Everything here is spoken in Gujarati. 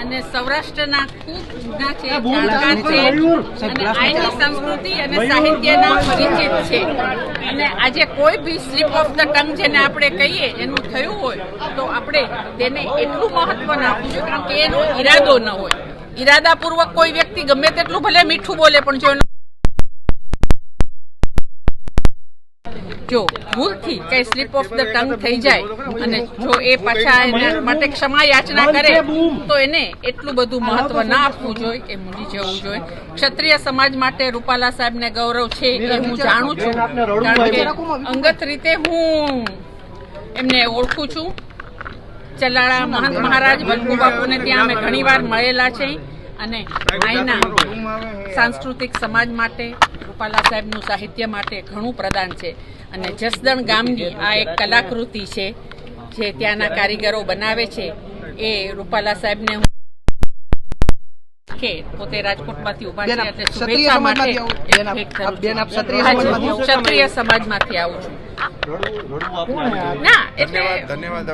અને સૌરાષ્ટ્રના ખૂબ જૂના છે જાણકાર છે. અને આની સંસ્કૃતિ અને સાહિત્યના પરિચિત છે. અને આજે કોઈ બી સ્લીપ ઓફ ધ ટંગ જેને આપણે કહીએ એનું થયું હોય તો આપણે તેને એટલું મહત્વ ના આપવું જોઈએ કારણ કે એનો ઈરાદો ન હોય. ઈરાદાપૂર્વક કોઈ વ્યક્તિ ગમે તેટલું ભલે મીઠું બોલે પણ જો જો ભૂલથી કઈ સ્લીપ ઓફ ધ ટંગ થઈ જાય અને જો એ પાછા એના માટે ક્ષમા યાચના કરે તો એને એટલું બધું મહત્વ ના આપવું જોઈએ કે મૂડી જવું જોઈએ. ક્ષત્રિય સમાજ માટે રૂપાલા સાહેબને ગૌરવ છે એ હું જાણું છું. કારણ કે અંગત રીતે હું એમને ઓળખું છું. ચલાળા મહંત મહારાજ વલ્લભુ બાપુને ત્યાં અમે ઘણીવાર મળેલા છે અને અહીંના સાંસ્કૃતિક સમાજ માટે રૂપાલા સાહેબનું સાહિત્ય માટે ઘણું પ્રદાન છે. અને જસદણ ગામની આ એક કલાકૃતિ છે જે ત્યાંના કારીગરો બનાવે છે. એ રૂપાલા સાહેબને હું કે પોતે રાજકોટમાંથી ઊભા છે એટલે શુભેચ્છા માટે. ક્ષત્રિય સમાજમાંથી આવો. છું. ના એટલે ધન્યવાદ.